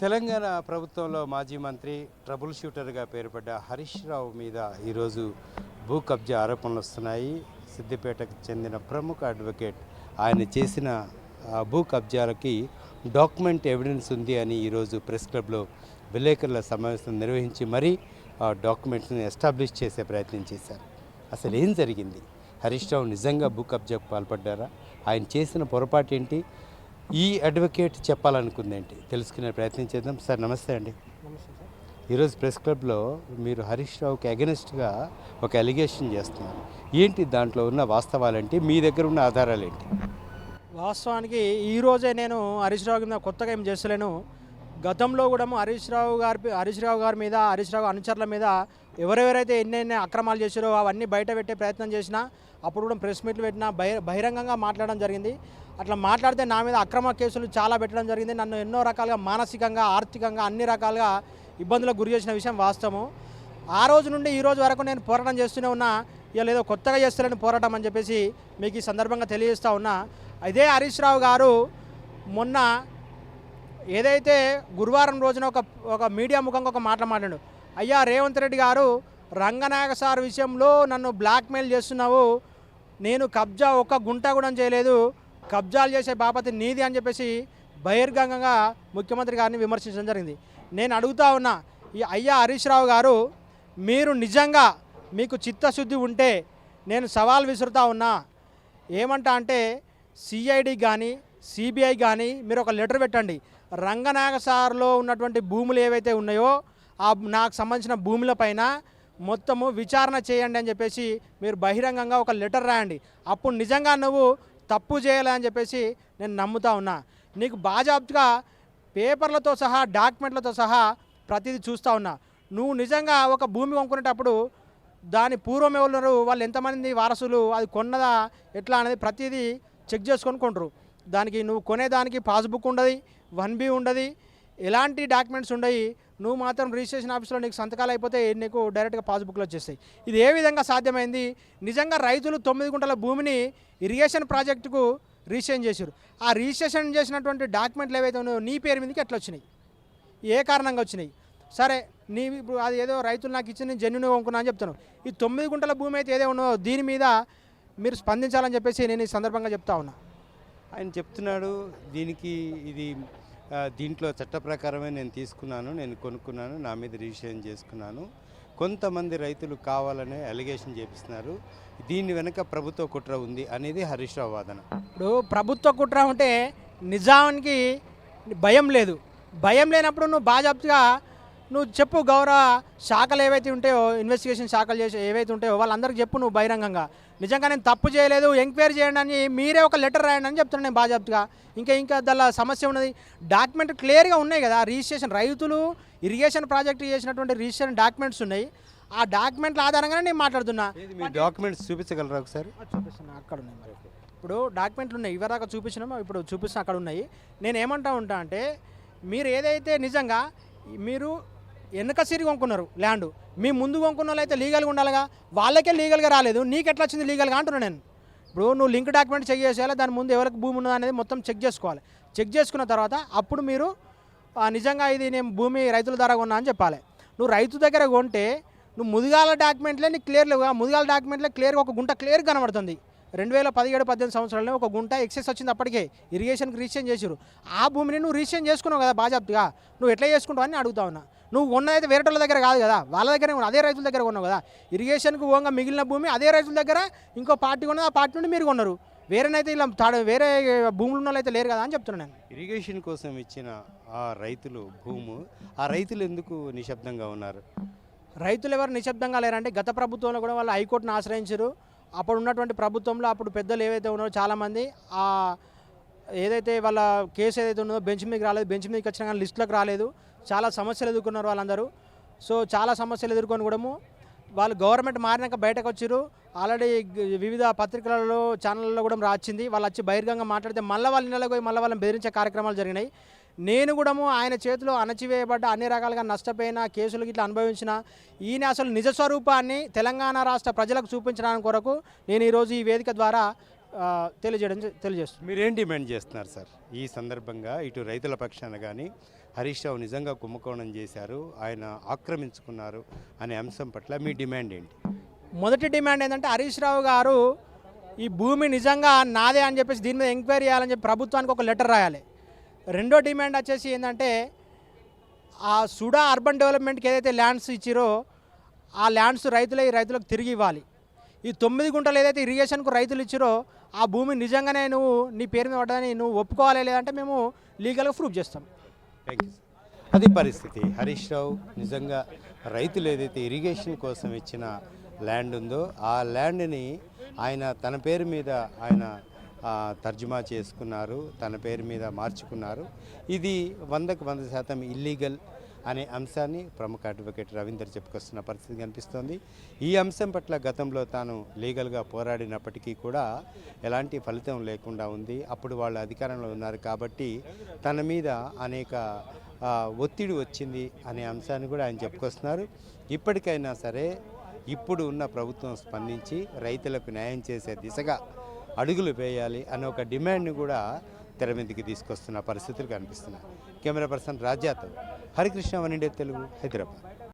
తెలంగాణ ప్రభుత్వంలో మాజీ మంత్రి ట్రబుల్ షూటర్గా పేరుపడ్డ హరీష్ రావు మీద ఈరోజు భూ కబ్జా ఆరోపణలు వస్తున్నాయి. సిద్దిపేటకు చెందిన ప్రముఖ అడ్వకేట్ ఆయన చేసిన భూ కబ్జాలకి డాక్యుమెంట్ ఎవిడెన్స్ ఉంది అని ఈరోజు ప్రెస్ క్లబ్లో విలేకరుల సమావేశం నిర్వహించి మరీ ఆ డాక్యుమెంట్స్ని ఎస్టాబ్లిష్ చేసే ప్రయత్నం చేశారు. అసలు ఏం జరిగింది? హరీష్ రావు నిజంగా భూ కబ్జాకు పాల్పడ్డారా? ఆయన చేసిన పొరపాటు ఏంటి? ఈ అడ్వకేట్ చెప్పాలనుకుందేంటి తెలుసుకునే ప్రయత్నం చేద్దాం. సార్ నమస్తే అండి. ఈరోజు ప్రెస్ క్లబ్లో మీరు హరీష్ రావుకి అగెనిస్ట్గా ఒక అలిగేషన్ చేస్తున్నారు. ఏంటి దాంట్లో ఉన్న వాస్తవాలేంటి? మీ దగ్గర ఉన్న ఆధారాలు ఏంటి వాస్తవానికి ఈ రోజే నేను హరీష్ రావు మీద కొత్తగా ఏం చేస్తలేను. గతంలో కూడా హరీష్ రావు గారి హరీష్ రావు గారి మీద హరీష్ రావు అనుచరుల మీద ఎవరెవరైతే ఎన్నెన్ని అక్రమాలు చేశారో అవన్నీ బయట పెట్టే ప్రయత్నం చేసినా అప్పుడు కూడా ప్రెస్ మీట్లు పెట్టినా బహి బహిరంగంగా మాట్లాడడం జరిగింది. అట్లా మాట్లాడితే నా మీద అక్రమ కేసులు చాలా పెట్టడం జరిగింది. నన్ను ఎన్నో రకాలుగా మానసికంగా ఆర్థికంగా అన్ని రకాలుగా ఇబ్బందులకు గురి చేసిన విషయం వాస్తవం ఆ రోజు నుండి ఈ రోజు వరకు నేను పోరాటం చేస్తూనే ఉన్నా ఇలా ఏదో కొత్తగా చేస్తారని పోరాటం అని చెప్పేసి మీకు ఈ సందర్భంగా తెలియజేస్తా ఉన్నా. ఇదే హరీష్ రావు గారు మొన్న ఏదైతే గురువారం రోజున ఒక ఒక మీడియా ముఖంగా ఒక మాట మాట్లాడు అయ్యా రేవంత్ రెడ్డి గారు రంగనాయక సార్ విషయంలో నన్ను బ్లాక్మెయిల్ చేస్తున్నావు. నేను కబ్జా ఒక్క గుంట కూడా చేయలేదు. కబ్జాలు చేసే బాపతి నీది అని చెప్పేసి బహిర్గంగంగా ముఖ్యమంత్రి గారిని విమర్శించడం జరిగింది. నేను అడుగుతా ఉన్నా ఈ అయ్యా హరీష్ రావు గారు మీరు నిజంగా మీకు చిత్తశుద్ధి ఉంటే నేను సవాల్ విసురుతా ఉన్నా. ఏమంటా అంటే సిఐడి కానీ సిబిఐ కానీ మీరు ఒక లెటర్ పెట్టండి. రంగనాగసార్లో ఉన్నటువంటి భూములు ఏవైతే ఉన్నాయో ఆ నాకు సంబంధించిన భూముల పైన మొత్తము విచారణ చేయండి అని చెప్పేసి మీరు బహిరంగంగా ఒక లెటర్ రాయండి. అప్పుడు నిజంగా నువ్వు తప్పు చేయాలని అని చెప్పేసి నేను నమ్ముతా ఉన్నా. నీకు బాజాబ్తుగా పేపర్లతో సహా డాక్యుమెంట్లతో సహా ప్రతిదీ చూస్తూ ఉన్నా. నువ్వు నిజంగా ఒక భూమి కొనుక్కునేటప్పుడు దాని పూర్వం ఎవరు వాళ్ళు ఎంతమంది వారసులు అది కొన్నదా ఎట్లా అనేది ప్రతిదీ చెక్ చేసుకొని కొంటారు దానికి నువ్వు కొనేదానికి పాస్బుక్ ఉండదు వన్ బి ఉండదు ఎలాంటి డాక్యుమెంట్స్ ఉండయి నువ్వు మాత్రం రిజిస్ట్రేషన్ ఆఫీస్లో నీకు సంతకాలు అయిపోతే నీకు డైరెక్ట్గా పాస్బుక్లో వచ్చేస్తాయి. ఇది ఏ విధంగా సాధ్యమైంది? నిజంగా రైతులు తొమ్మిది గుంటల భూమిని ఇరిగేషన్ ప్రాజెక్టుకు రిజిస్ట్రేషన్ చేశారు. ఆ రిజిస్ట్రేషన్ చేసినటువంటి డాక్యుమెంట్లు ఏవైతే ఉన్నాయో నీ పేరు మీదకి ఎట్లా వచ్చినాయి? ఏ కారణంగా వచ్చినాయి? సరే నీ ఇప్పుడు అది ఏదో రైతులు నాకు ఇచ్చి నేను జెన్యున్ కొనుక్కున్నా అని చెప్తాను ఈ తొమ్మిది గుంటల భూమి అయితే ఏదో ఉన్నదో దీని మీద మీరు స్పందించాలని చెప్పేసి నేను ఈ సందర్భంగా చెప్తా ఉన్నా. ఆయన చెప్తున్నాడు దీనికి ఇది దీంట్లో చట్ట ప్రకారమే నేను తీసుకున్నాను నేను కొనుక్కున్నాను నా మీద రిజిస్ట్రేషన్ చేసుకున్నాను. కొంతమంది రైతులు కావాలనే అలిగేషన్ చేపిస్తున్నారు. దీని వెనుక ప్రభుత్వ కుట్ర ఉంది అనేది హరీష్ రావు వాదన. ఇప్పుడు ప్రభుత్వ కుట్ర ఉంటే నిజానికి భయం లేదు. భయం లేనప్పుడు నువ్వు బాజాప్తుగా నువ్వు చెప్పు గౌరవ శాఖలు ఏవైతే ఉంటాయో ఇన్వెస్టిగేషన్ శాఖలు చేసి ఏవైతే ఉంటాయో వాళ్ళందరికీ చెప్పు నువ్వు బహిరంగంగా. నిజంగా నేను తప్పు చేయలేదు ఎంక్వైరీ చేయండి అని మీరే ఒక లెటర్ రాయండి అని చెప్తున్నాను నేను బాజాప్తుగా. ఇంకా ఇంకా దానిలో సమస్య ఉన్నది. డాక్యుమెంట్ క్లియర్గా ఉన్నాయి కదా రిజిస్ట్రేషన్ రైతులు ఇరిగేషన్ ప్రాజెక్ట్ చేసినటువంటి రిజిస్ట్రేషన్ డాక్యుమెంట్స్ ఉన్నాయి. ఆ డాక్యుమెంట్ల ఆధారంగానే నేను మాట్లాడుతున్నా. డాక్యుమెంట్స్ చూపించగలరా ఒకసారి? చూపిస్తున్నా అక్కడ ఉన్నాయి మరి. ఇప్పుడు డాక్యుమెంట్లు ఉన్నాయి ఇవరాక చూపించినామో? ఇప్పుడు చూపిస్తున్నా అక్కడ ఉన్నాయి. నేను ఏమంటా ఉంటా అంటే మీరు ఏదైతే నిజంగా మీరు వెనక సిరి కొనుక్కున్నారు ల్యాండ్. మీ ముందు కొనుక్కున్న వాళ్ళు అయితే లీగల్గా ఉండాలిగా. వాళ్ళకే లీగల్గా రాలేదు. నీకు ఎట్లా వచ్చింది లీగల్గా అంటున్నాను నేను. ఇప్పుడు నువ్వు లింక్ డాక్యుమెంట్ చెక్ చేసేయాలి. దాని ముందు ఎవరికి భూమి ఉన్నది అనేది మొత్తం చెక్ చేసుకోవాలి. చెక్ చేసుకున్న తర్వాత అప్పుడు మీరు నిజంగా ఇది నేను భూమి రైతుల ద్వారా కొన్నా అని చెప్పాలి. నువ్వు రైతు దగ్గర కొంటే నువ్వు ముదిగాల డాక్యుమెంట్లే నీకు క్లియర్ లేవుగా ముదిగాల డాక్యుమెంట్లే క్లియర్గా ఒక గుంట క్లియర్ కనబడుతుంది. రెండు వేల పదిహేడు పద్దెనిమిది సంవత్సరాలనే ఒక గుంట ఎక్సెస్ వచ్చింది అప్పటికే. ఇరిగేషన్కి రీచేంజ్ చేసిరు ఆ భూమిని నువ్వు రీచేంజ్ చేసుకున్నావు కదా బాజాప్తిగా. నువ్వు ఎట్లా చేసుకుంటావు అని అడుగుతా ఉన్నా. నువ్వు ఉన్నదైతే వేరేటోళ్ళ దగ్గర కాదు కదా. వాళ్ళ దగ్గర అదే రైతుల దగ్గర కొన్నావు కదా. ఇరిగేషన్కి ఓంగా మిగిలిన భూమి అదే రైతుల దగ్గర ఇంకో పార్టీ కొన్నది ఆ పార్టీ నుండి మీరు కొన్నారు. వేరేనైతే ఇలా తాడు వేరే భూములు ఉన్న అయితే లేరు కదా అని చెప్తున్నాను నేను. ఇరిగేషన్ కోసం ఇచ్చిన ఆ రైతులు భూము ఆ రైతులు ఎందుకు నిశ్శబ్దంగా ఉన్నారు? రైతులు ఎవరు నిశ్శబ్దంగా లేరంటే గత ప్రభుత్వంలో కూడా వాళ్ళు హైకోర్టును ఆశ్రయించారు. అప్పుడు ఉన్నటువంటి ప్రభుత్వంలో అప్పుడు పెద్దలు ఏవైతే ఉన్నారో చాలామంది ఆ ఏదైతే వాళ్ళ కేసు ఏదైతే ఉన్నదో బెంచ్ మీదకి రాలేదు బెంచ్ మీదకి వచ్చినా కానీ లిస్టులకు రాలేదు. చాలా సమస్యలు ఎదుర్కొన్నారు వాళ్ళందరూ. సో చాలా సమస్యలు ఎదుర్కొని కూడా వాళ్ళు గవర్నమెంట్ మారినాక బయటకు వచ్చారు ఆల్రెడీ వివిధ పత్రికలలో ఛానళ్ళలో కూడా రాచింది. వాళ్ళు వచ్చి బహిర్గంగా మాట్లాడితే మళ్ళీ వాళ్ళ ఇళ్ళకి పోయి మళ్ళీ వాళ్ళని బెదిరించే కార్యక్రమాలు జరిగినాయి. నేను కూడా ఆయన చేతిలో అణచివేయబడ్డ అన్ని రకాలుగా నష్టపోయిన కేసులు ఇట్లా అనుభవించిన ఈయన అసలు నిజ స్వరూపాన్ని తెలంగాణ రాష్ట్ర ప్రజలకు చూపించడానికి కొరకు నేను ఈరోజు ఈ వేదిక ద్వారా తెలియజేయడం తెలియజేస్తున్నాను మీరేం డిమాండ్ చేస్తున్నారు సార్? ఈ సందర్భంగా ఇటు రైతుల పక్షాన కానీ హరీష్ రావు నిజంగా కుంభకోణం చేశారు. ఆయన ఆక్రమించుకున్నారు అనే అంశం పట్ల మీ డిమాండ్ ఏంటి? మొదటి డిమాండ్ ఏంటంటే హరీష్ రావు గారు ఈ భూమి నిజంగా నాదే అని చెప్పేసి దీని మీద ఎంక్వైరీ చేయాలని చెప్పి ప్రభుత్వానికి ఒక లెటర్ రాయాలి. రెండో డిమాండ్ వచ్చేసి ఏంటంటే ఆ సుడా అర్బన్ డెవలప్మెంట్కి ఏదైతే ల్యాండ్స్ ఇచ్చిరో ఆ ల్యాండ్స్ రైతులే ఈ రైతులకు తిరిగి ఇవ్వాలి. ఈ తొమ్మిది గుంటలు ఏదైతే ఇరిగేషన్కు రైతులు ఇచ్చిరో ఆ భూమి నిజంగానే నువ్వు నీ పేరు మీద పడ్డదని నువ్వు ఒప్పుకోవాలి లేదంటే మేము లీగల్గా ప్రూఫ్ చేస్తాం. థ్యాంక్ యూ అది పరిస్థితి. హరీష్ రావు నిజంగా రైతులు ఏదైతే ఇరిగేషన్ కోసం ఇచ్చిన ల్యాండ్ ఉందో ఆ ల్యాండ్ని ఆయన తన పేరు మీద ఆయన తర్జుమా చేసుకున్నారు తన పేరు మీద మార్చుకున్నారు. ఇది వందకు వంద శాతం ఇల్లీగల్ అనే అంశాన్ని ప్రముఖ అడ్వకేట్ రవీందర్ చెప్పుకొస్తున్న పరిస్థితి కనిపిస్తోంది. ఈ అంశం పట్ల గతంలో తాను లీగల్గా పోరాడినప్పటికీ కూడా ఎలాంటి ఫలితం లేకుండా ఉంది. అప్పుడు వాళ్ళు అధికారంలో ఉన్నారు కాబట్టి తన మీద అనేక ఒత్తిడి వచ్చింది అనే అంశాన్ని కూడా ఆయన చెప్పుకొస్తున్నారు. ఇప్పటికైనా సరే ఇప్పుడు ఉన్న ప్రభుత్వం స్పందించి రైతులకు న్యాయం చేసే దిశగా అడుగులు వేయాలి అనే ఒక డిమాండ్ని కూడా తెర మీదకి తీసుకొస్తున్న పరిస్థితులు కనిపిస్తున్నాయి. కెమెరా పర్సన్ రాజ్యాతో హరికృష్ణ వన్ ఇండియా తెలుగు హైదరాబాద్.